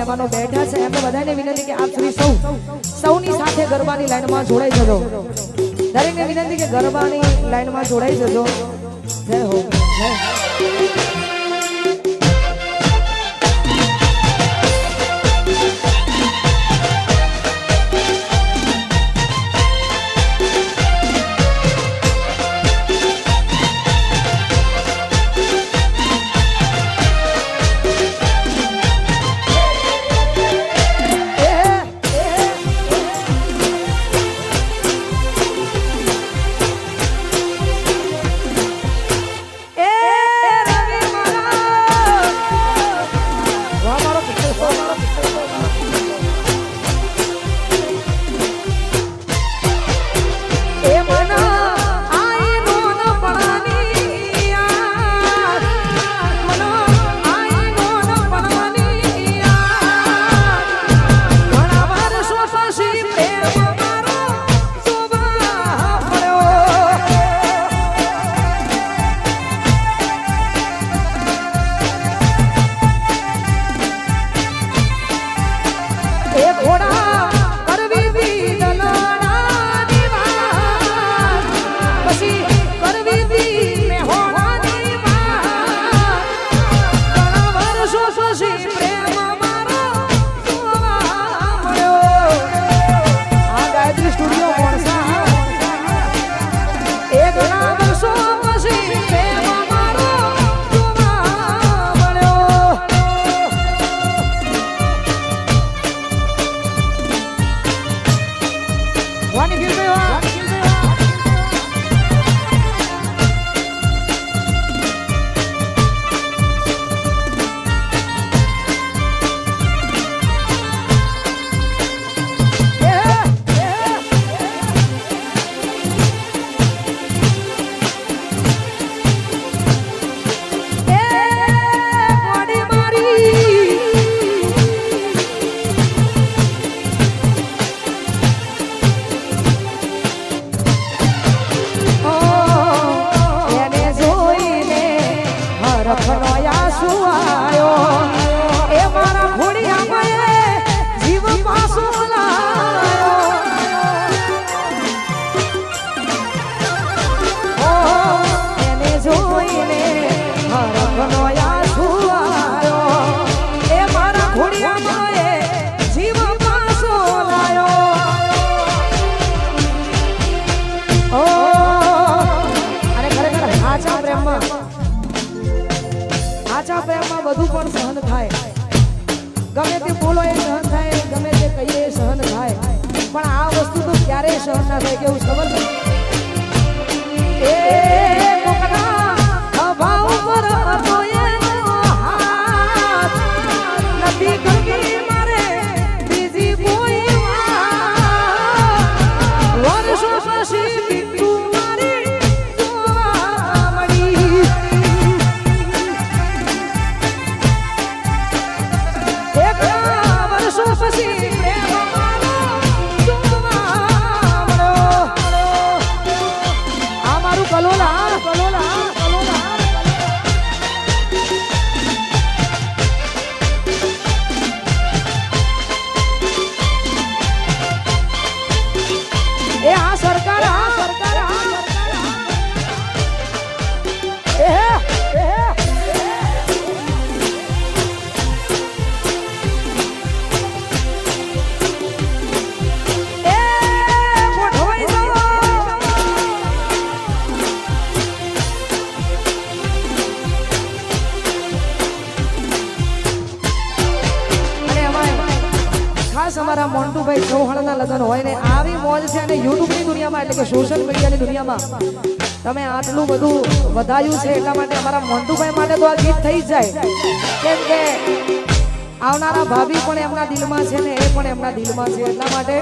મહેમાનો બેઠા છે. એમને બધાને વિનંતી કે આપ શ્રી સૌ, સૌની સાથે ગરબાની લાઈનમાં જોડાઈ જજો. દરેકને વિનંતી કે ગરબાની લાઈનમાં જોડાઈ જજો. જય હો, જય હરખનો યા સુવાયો. એ મારા ઘોડિયામાં પણ સહન થાય? ગમે તે બોલો એ સહન થાય, ગમે તે કહીએ એ સહન થાય. પણ આ વસ્તુ તો ક્યારેય સહન ના થાય કેવું ખબર છે લગ્ન હોય ને આવી મોજ છે અને યુટ્યુબની દુનિયામાં, એટલે કે સોશિયલ મીડિયાની દુનિયામાં, તમે આટલું બધું વધાયું છે, એટલા માટે અમારા મોન્ટુભાઈ માટે તો આ ગીત થઈ જાય. કેમ કે આવનારા ભાભી પણ એમના દિલમાં છે ને એ પણ એમના દિલમાં છે, એટલા માટે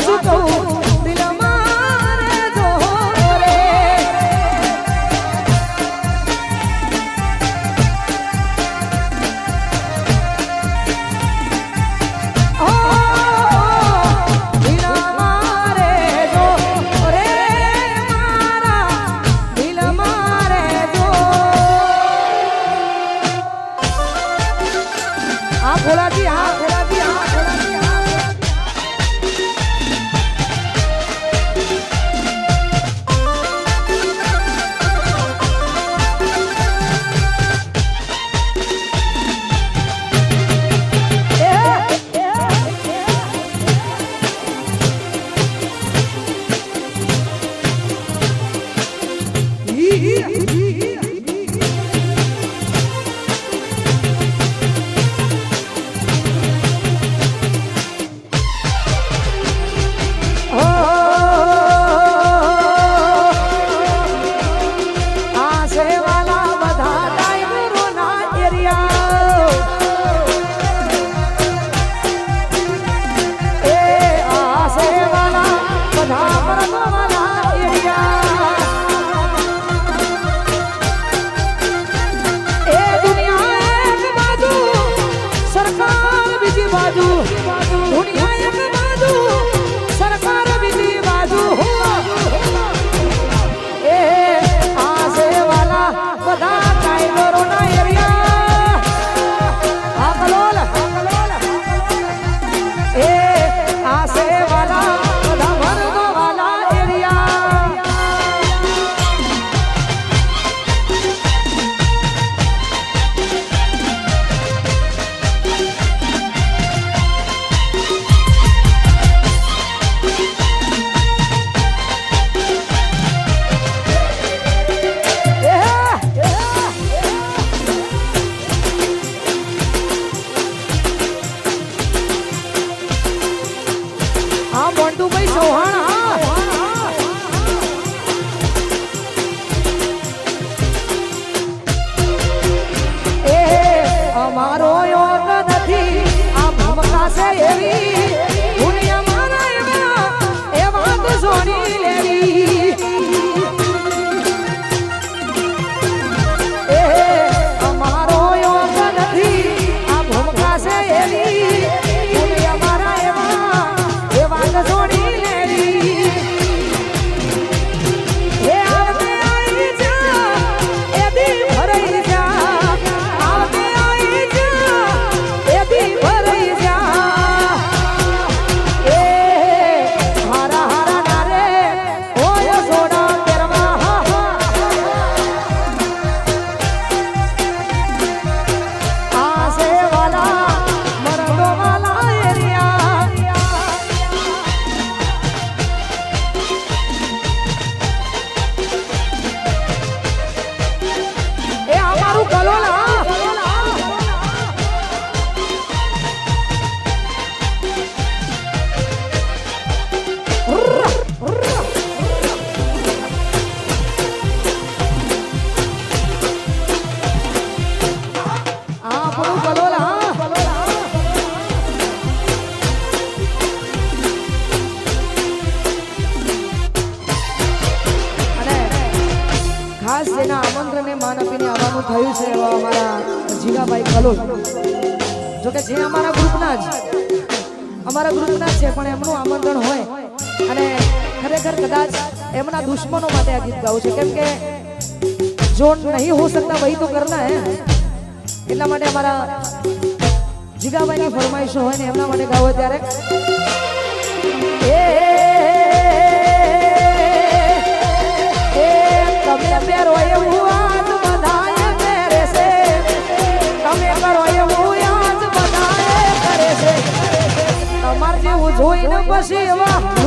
શું કહું થયું છે એવા અમારા જીગાભાઈ કલોલ. જોકે જે અમારા ગ્રુપના જ, અમારા ગ્રુપના જ છે, પણ એમનું આમંત્રણ હોય. અને ખરેખર કદાચ એમના દુશ્મનો માટે આ ગીત ગાવું છે. કેમ કે જો નહીં હો સકતા વહી તો કરના હે. એટલા માટે અમારા જીગાભાઈની ફરમાઈશો હોય ને એમના માટે ગાવો ત્યારે 关心吗？